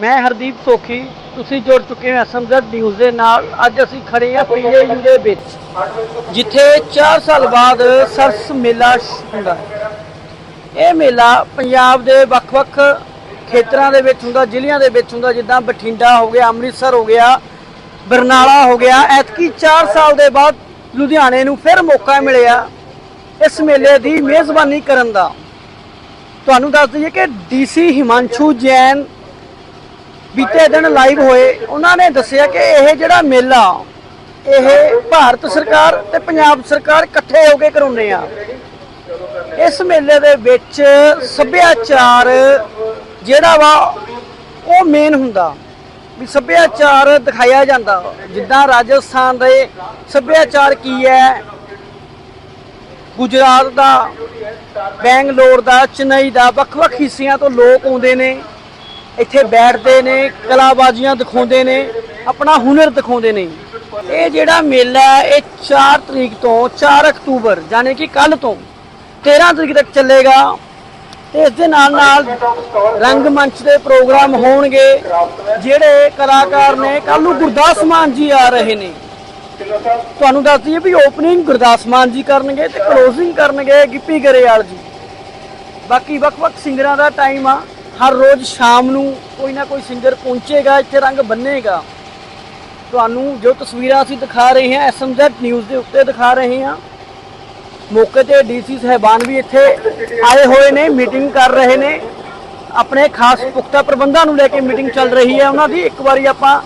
ਮੈਂ ਹਰਦੀਪ ਸੋਖੀ, ਤੁਸੀਂ ਜੁੜ ਚੁੱਕੇ ਹੋ ਐਸਐਮਜ਼ੈਡ ਨਿਊਜ਼ ਦੇ ਨਾਲ। ਅੱਜ ਅਸੀਂ ਖੜੇ ਹਾਂ ਪੀਏਯੂ ਦੇ ਵਿੱਚ, ਜਿੱਥੇ 4 ਸਾਲ ਬਾਅਦ ਸਰਸ ਮੇਲਾ ਹੁੰਦਾ ਹੈ। ਇਹ ਮੇਲਾ ਪੰਜਾਬ ਦੇ ਵੱਖ-ਵੱਖ ਖੇਤਰਾਂ ਦੇ ਵਿੱਚ ਹੁੰਦਾ, ਜ਼ਿਲ੍ਹਿਆਂ ਦੇ ਵਿੱਚ ਹੁੰਦਾ, ਜਿੱਦਾਂ ਬਠਿੰਡਾ ਹੋ ਗਿਆ, ਅੰਮ੍ਰਿਤਸਰ ਹੋ ਗਿਆ, ਬਰਨਾਲਾ ਹੋ ਗਿਆ। ਐਤਕੀ 4 ਸਾਲ ਦੇ ਬਾਅਦ ਲੁਧਿਆਣੇ ਨੂੰ ਫਿਰ ਮੌਕਾ ਮਿਲਿਆ ਇਸ ਮੇਲੇ ਦੀ ਮੇਜ਼ਬਾਨੀ ਕਰਨ ਦਾ। ਤੁਹਾਨੂੰ ਦੱਸ ਦਈਏ ਕਿ ਡੀਸੀ ਹਿਮਾਂਸ਼ੂ ਜੈਨ ਬੀਤੇ ਦਿਨ ਲਾਈਵ ਹੋਏ, ਉਹਨਾਂ ਨੇ ਦੱਸਿਆ ਕਿ ਇਹ ਜਿਹੜਾ ਮੇਲਾ, ਇਹ ਭਾਰਤ ਸਰਕਾਰ ਤੇ ਪੰਜਾਬ ਸਰਕਾਰ ਇਕੱਠੇ ਹੋ ਕੇ ਕਰਾਉਂਦੇ ਆ। ਇਸ ਮੇਲੇ ਦੇ ਵਿੱਚ ਸੱਭਿਆਚਾਰ ਜਿਹੜਾ ਵਾ, ਉਹ ਮੇਨ ਹੁੰਦਾ। ਵੀ ਸੱਭਿਆਚਾਰ ਦਿਖਾਇਆ ਜਾਂਦਾ। ਜਿੱਦਾਂ ਰਾਜਸਥਾਨ ਦੇ ਸੱਭਿਆਚਾਰ ਕੀ ਹੈ, ਗੁਜਰਾਤ ਦਾ, ਬੈਂਗਲੌਰ ਦਾ, ਚੇਨਈ ਦਾ, ਵੱਖ-ਵੱਖ ਹਿੱਸਿਆਂ ਤੋਂ ਲੋਕ ਆਉਂਦੇ ਨੇ। ਇੱਥੇ ਬੈਠਦੇ ਨੇ, ਕਲਾਬਾਜ਼ੀਆਂ ਦਿਖਾਉਂਦੇ ਨੇ, ਆਪਣਾ ਹੁਨਰ ਦਿਖਾਉਂਦੇ ਨੇ। ਇਹ ਜਿਹੜਾ ਮੇਲਾ ਹੈ, ਇਹ 4 ਤਰੀਕ ਤੋਂ 4 ਅਕਤੂਬਰ ਯਾਨੀ ਕਿ ਕੱਲ ਤੋਂ 13 ਤਰੀਕ ਤੱਕ ਚੱਲੇਗਾ। ਤੇ ਇਸ ਦੇ ਨਾਲ ਨਾਲ ਰੰਗ ਮੰਚ ਦੇ ਪ੍ਰੋਗਰਾਮ ਹੋਣਗੇ, ਜਿਹੜੇ ਕਲਾਕਾਰ ਨੇ ਕੱਲ ਨੂੰ ਗੁਰਦਾਸ ਮਾਨ ਜੀ ਆ ਰਹੇ ਨੇ। ਤੁਹਾਨੂੰ ਦੱਸ ਦਈਏ ਵੀ ਓਪਨਿੰਗ ਗੁਰਦਾਸ ਮਾਨ ਜੀ ਕਰਨਗੇ ਤੇ ਕਲੋਜ਼ਿੰਗ ਕਰਨਗੇ ਗਿੱਪੀ ਗਰੇਵਾਲ ਜੀ। ਬਾਕੀ ਵੱਖ-ਵੱਖ ਸਿੰਗਰਾਂ ਦਾ ਟਾਈਮ ਆ। ਹਰ ਰੋਜ਼ ਸ਼ਾਮ ਨੂੰ ਕੋਈ ਨਾ ਕੋਈ ਸਿੰਗਰ ਪਹੁੰਚੇਗਾ, ਇੱਥੇ ਰੰਗ ਬੰਨੇਗਾ। ਤੁਹਾਨੂੰ ਜੋ ਤਸਵੀਰਾਂ ਅਸੀਂ ਦਿਖਾ ਰਹੇ ਹਾਂ ਐਸਐਮਜ਼ੈਡ ਨਿਊਜ਼ ਦੇ ਉੱਤੇ ਦਿਖਾ ਰਹੇ ਹਾਂ। ਮੌਕੇ ਤੇ ਡੀਸੀ ਸਹਿਬਾਨ ਵੀ ਇੱਥੇ ਆਏ ਹੋਏ ਨੇ ਮੀਟਿੰਗ ਕਰ ਰਹੇ ਨੇ। ਆਪਣੇ ਖਾਸ ਪੁਖਤਾ ਪ੍ਰਬੰਧਾਂ ਨੂੰ ਲੈ ਕੇ ਮੀਟਿੰਗ ਚੱਲ ਰਹੀ ਹੈ। ਉਹਨਾਂ ਦੀ ਇੱਕ ਵਾਰੀ ਆਪਾਂ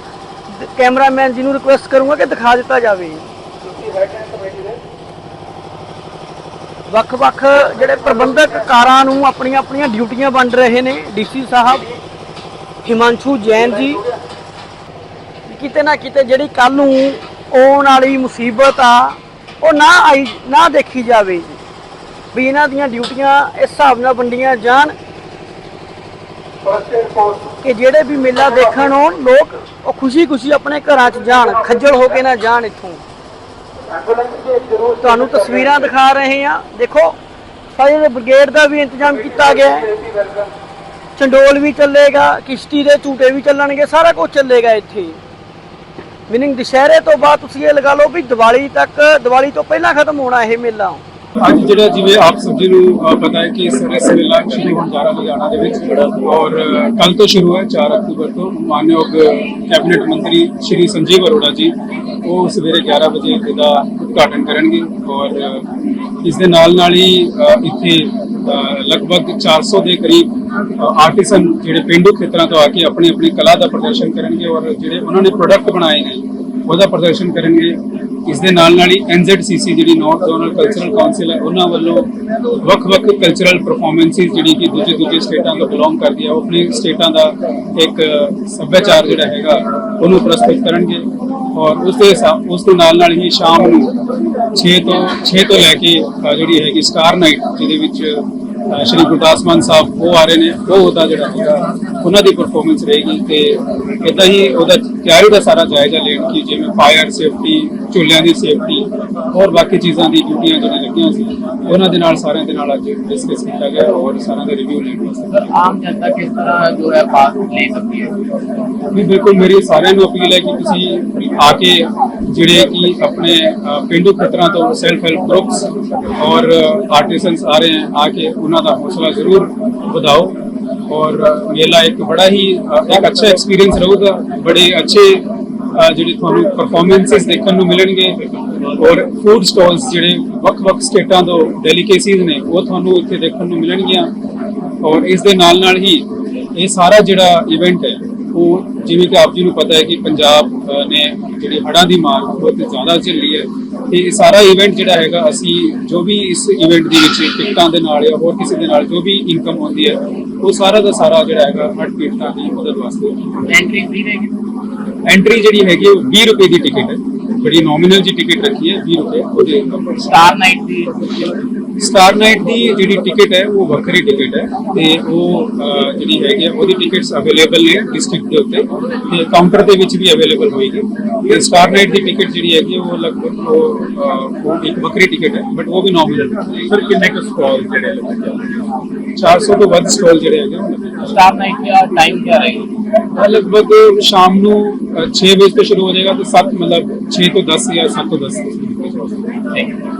ਕੈਮਰਾਮੈਨ ਜੀ ਨੂੰ ਰਿਕੁਐਸਟ ਕਰੂੰਗਾ ਕਿ ਦਿਖਾ ਦਿੱਤਾ ਜਾਵੇ। ਵੱਖ-ਵੱਖ ਜਿਹੜੇ ਪ੍ਰਬੰਧਕ ਕਾਰਾਂ ਨੂੰ ਆਪਣੀਆਂ ਆਪਣੀਆਂ ਡਿਊਟੀਆਂ ਵੰਡ ਰਹੇ ਨੇ ਡੀਸੀ ਸਾਹਿਬ, ਹਿਮਾਂਸ਼ੂ ਜੈਨ ਜੀ। ਕਿਤੇ ਨਾ ਕਿਤੇ ਜਿਹੜੀ ਕੱਲ ਨੂੰ ਆਉਣ ਵਾਲੀ ਮੁਸੀਬਤ ਆ, ਉਹ ਨਾ ਆਈ, ਨਾ ਦੇਖੀ ਜਾਵੇ। ਵੀ ਇਹਨਾਂ ਦੀਆਂ ਡਿਊਟੀਆਂ ਇਸ ਹਿਸਾਬ ਨਾਲ ਵੰਡੀਆਂ ਜਾਣ ਕਿ ਜਿਹੜੇ ਵੀ ਮੇਲਾ ਦੇਖਣ ਆਉਣ, ਲੋਕ ਉਹ ਖੁਸ਼ੀ-ਖੁਸ਼ੀ ਆਪਣੇ ਘਰਾਂ 'ਚ ਜਾਣ, ਖੱਜਲ ਹੋ ਕੇ ਨਾ ਜਾਣ ਇੱਥੋਂ। ਤੁਹਾਨੂੰ ਤਸਵੀਰਾਂ ਦਿਖਾ ਰਹੇ ਹਾਂ। ਦੇਖੋ ਫਾਇਰ ਬ੍ਰਿਗੇਡ ਦਾ ਵੀ ਇੰਤਜ਼ਾਮ ਕੀਤਾ ਗਿਆ ਹੈ। ਚੰਡੋਲ ਵੀ ਚੱਲੇਗਾ, ਕਿਸ਼ਤੀ ਦੇ ਝੂਟੇ ਵੀ ਚੱਲਣਗੇ, ਸਾਰਾ ਕੁਝ ਚੱਲੇਗਾ ਇੱਥੇ। ਮੀਨਿੰਗ ਦੁਸ਼ਹਿਰੇ ਤੋਂ ਬਾਅਦ ਤੁਸੀਂ ਇਹ ਲਗਾ ਲਓ ਵੀ ਦੀਵਾਲੀ ਤੱਕ, ਦੀਵਾਲੀ ਤੋਂ ਪਹਿਲਾਂ ਖਤਮ ਹੋਣਾ ਇਹ ਮੇਲਾ। ਅੱਜ ਜਿਹੜਾ ਜਿਵੇਂ ਆਪ ਸਭ ਜੀ ਨੂੰ ਪਤਾ ਹੈ ਕਿ ਸਰਸ ਮੇਲਾ ਸ਼ੁਰੂ ਹੋਣ ਜਾ ਰਿਹਾ ਲੁਧਿਆਣਾ ਦੇ ਵਿੱਚ। ਔਰ ਕੱਲ ਤੋਂ ਸ਼ੁਰੂ ਹੈ 4 ਅਕਤੂਬਰ ਤੋਂ। ਮਾਨਯੋਗ ਕੈਬਨਿਟ ਮੰਤਰੀ ਸ਼੍ਰੀ ਸੰਜੀਵ ਅਰੋੜਾ ਜੀ ਉਹ ਸਵੇਰੇ 11 ਵਜੇ ਇਹਦਾ ਉਦਘਾਟਨ ਕਰਨਗੇ। ਔਰ ਇਸ ਦੇ ਨਾਲ ਨਾਲ ਹੀ ਇੱਥੇ ਅਹ, ਲਗਭਗ 400 ਦੇ ਕਰੀਬ ਆਰਟਿਸਨ ਜਿਹੜੇ ਪਿੰਡੂ ਖੇਤਰਾਂ ਤੋਂ ਆ ਕੇ ਆਪਣੀ ਆਪਣੀ ਕਲਾ ਦਾ ਪ੍ਰਦਰਸ਼ਨ ਕਰਨਗੇ। ਔਰ ਜਿਹੜੇ ਉਹਨਾਂ ਨੇ ਪ੍ਰੋਡਕਟ ਬਣਾਏ ਨੇ ਉਹਦਾ ਪ੍ਰਦਰਸ਼ਨ ਕਰਨਗੇ। ਇਸ ਦੇ ਨਾਲ ਨਾਲ ਹੀ NZCC ਜਿਹੜੀ ਨਾਰਥ ਜ਼ੋਨਲ ਕਲਚਰਲ ਕਾਉਂਸਲ ਹੈ, ਉਹਨਾਂ ਵੱਲੋਂ ਵੱਖ-ਵੱਖ ਕਲਚਰਲ ਪਰਫਾਰਮੈਂਸਿਸ ਜਿਹੜੀ ਕਿ ਦੂਜੇ ਦੂਜੇ ਸਟੇਟਾਂ ਤੋਂ ਬਿਲੋਂਗ ਕਰਦੀ ਹੈ, ਉਹ ਆਪਣੇ ਸਟੇਟਾਂ ਦਾ ਇੱਕ ਸੱਭਿਆਚਾਰ ਜਿਹੜਾ ਹੈਗਾ, ਉਹਨੂੰ ਪ੍ਰਸਤੁਤ ਕਰਨਗੇ ਔਰ ਉਸ ਦੇ ਹਿਸਾਬ- ਉਸ ਦੇ ਨਾਲ ਨਾਲ ਹੀ ਸ਼ਾਮ ਨੂੰ 6 ਤੋਂ 6 ਤੋਂ ਲੈ ਕੇ ਜਿਹੜੀ ਹੈਗੀ ਸਟਾਰ ਨਾਈਟ ਜਿਹਦੇ ਵਿੱਚ ਸ਼੍ਰੀ ਗੁਰਦਾਸ ਮਾਨ ਸਾਹਿਬ ਉਹ ਆ ਰਹੇ ਨੇ ਉਹ ਉਹਦਾ ਜਿਹੜਾ ਹੈਗਾ ਉਹਨਾਂ ਦੀ ਪਰਫਾਰਮੈਂਸ ਰਹੇਗੀ ਤੇ ਇਦਾਂ ਹੀ ਉਹਦਾ ਤਿਆਰੀ ਦਾ ਸਾਰਾ ਜਾਇਜ਼ਾ ਲੈਣ ਕਿ ਜਿਵੇਂ ਫਾਇਰ ਸੇਫਟੀ ਚੁੱਲ੍ਹਿਆਂ ਦੀ ਸੇਫਟੀ ਔਰ ਬਾਕੀ ਚੀਜ਼ਾਂ ਦੀ ਡਿਊਟੀਆਂ ਜਿਹੜੀਆਂ ਲੱਗੀਆਂ ਸੀ ਉਹਨਾਂ ਦੇ ਨਾਲ ਸਾਰਿਆਂ ਦੇ ਨਾਲ ਅੱਜ ਡਿਸਕਸ ਕੀਤਾ ਗਿਆ ਔਰ ਸਾਰਿਆਂ ਦਾ ਰਿਵਿਊ ਲੈਣ ਵਾਸਤੇ ਆਮ ਜਨਤਾ ਕਿਸ ਤਰ੍ਹਾਂ ਜੋ ਹੈ ਪਾਸ ਲੈ ਸਕਦੀ ਹੈ? ਵੀ ਬਿਲਕੁਲ ਮੇਰੀ ਸਾਰਿਆਂ ਨੂੰ ਅਪੀਲ ਹੈ ਕਿ ਤੁਸੀਂ ਆ ਕੇ ਜਿਹੜੇ ਕਿ ਆਪਣੇ ਅ, ਪਿੰਡੂ ਖੇਤਰਾਂ ਤੋਂ ਸੈਲਫ ਹੈਲਪ ਗਰੁੱਪਸ ਔਰ ਆਰਟਿਸਨਸ ਆ ਰਹੇ ਹਨ ਆ ਕੇ ਉਹਨਾਂ ਦਾ ਹੌਸਲਾ ਜ਼ਰੂਰ ਵਧਾਓ ਔਰ ਮੇਲਾ ਇੱਕ ਬੜਾ ਹੀ ਇੱਕ ਅੱਛਾ ਐਕਸਪੀਰੀਅੰਸ ਰਹੂਗਾ ਬੜੇ ਅੱਛੇ ਜਿਹੜੇ ਤੁਹਾਨੂੰ ਪਰਫਾਰਮੈਂਸਿਸ ਦੇਖਣ ਨੂੰ ਮਿਲਣਗੇ ਔਰ ਫੂਡ ਸਟਾਲਸ ਜਿਹੜੇ ਵੱਖ-ਵੱਖ ਸਟੇਟਾਂ ਤੋਂ ਡੈਲੀਕੇਸੀਜ਼ ਨੇ ਉਹ ਤੁਹਾਨੂੰ ਇੱਥੇ ਦੇਖਣ ਨੂੰ ਮਿਲਣਗੀਆਂ ਔਰ ਇਸ ਦੇ ਨਾਲ ਨਾਲ ਹੀ ਇਹ ਸਾਰਾ ਜਿਹੜਾ ਇਵੈਂਟ ਹੈ ਉਹ ਜਿਵੇਂ ਕਿ ਆਪ ਜੀ ਨੂੰ ਪਤਾ ਹੈ ਕਿ ਪੰਜਾਬ ਨੇ ਜਿਹੜੀ ਹੜ੍ਹਾਂ ਦੀ ਮਾਰ ਬਹੁਤ ਜ਼ਿਆਦਾ ਝੱਲੀ ਹੈ। ਤੇ ਇਹ ਸਾਰਾ ਇਵੈਂਟ ਜਿਹੜਾ ਹੈਗਾ ਅਸੀਂ ਜੋ ਵੀ ਇਸ ਇਵੈਂਟ ਦੇ ਵਿੱਚ ਟਿਕਟਾਂ ਦੇ ਨਾਲ ਜਾਂ ਹੋਰ ਕਿਸੇ ਦੇ ਨਾਲ ਜੋ ਵੀ ਇਨਕਮ ਹੁੰਦੀ ਹੈ ਉਹ ਸਾਰਾ ਦਾ ਸਾਰਾ ਜਿਹੜਾ ਹੈਗਾ ਹੜ ਪੀੜਤਾਂ ਦੀ ਮਦਦ ਵਾਸਤੇ। ਐਂਟਰੀ ਫ੍ਰੀ ਰਹੇਗੀ ਐਂਟਰੀ ਜਿਹੜੀ ਹੈਗੀ ਉਹ 20 ਰੁਪਏ ਦੀ ਟਿਕਟ ਹੈ। ਬੜੀ ਨੋਮੀਨਲ ਜੀ ਟਿਕਟ ਰੱਖੀ ਹੈ 20 ਰੁਪਏ ਉਹਦੇ ਸਟਾਰ ਨਾਈਟ ਦੀ। ਸਟਾਰ ਨਾਈਟ ਦੀ ਜਿਹੜੀ ਟਿਕਟ ਹੈ ਉਹ ਵੱਖਰੀ ਟਿਕਟ ਹੈ ਤੇ ਉਹ ਜਿਹੜੀ ਹੈਗੀ ਉਹਦੀ ਟਿਕਟਸ ਅਵੇਲੇਬਲ ਨੇ ਡਿਸਟ੍ਰਿਕਟ ਦੇ ਉੱਤੇ ਤੇ ਕਾਊਂਟਰ ਦੇ ਵਿੱਚ ਵੀ ਅਵੇਲੇਬਲ ਹੋਏਗੀ। ਤੇ ਸਟਾਰ ਨਾਈਟ ਦੀ ਟਿਕਟ ਜਿਹੜੀ ਹੈਗੀ ਉਹ ਲਗਭਗ ਉਹ ਇੱਕ ਵੱਖਰੀ ਟਿਕਟ ਹੈ ਬਟ ਉਹ ਵੀ 9000 ਸਰ ਕਿੰਨੇ ਕੁ ਸਟਾਲ ਜਿਹੜੇ ਲੱਗਣਗੇ 400 ਤੋਂ ਵੱਧ ਸਟਾਲ ਜਿਹੜੇ ਹੈਗੇ ਸਟਾਰ ਨਾਈਟ ਦਾ ਟਾਈਮ ਕੀ ਰਹੇਗਾ ਲਗਭਗ ਸ਼ਾਮ ਨੂੰ 6 ਵਜੇ ਤੋਂ ਸ਼ੁਰੂ ਹੋ ਜਾਏਗਾ ਤੇ 7 ਮਤਲਬ 6 ਤੋਂ 10 ਜਾਂ 7 ਤੋਂ 10 ਤੱਕ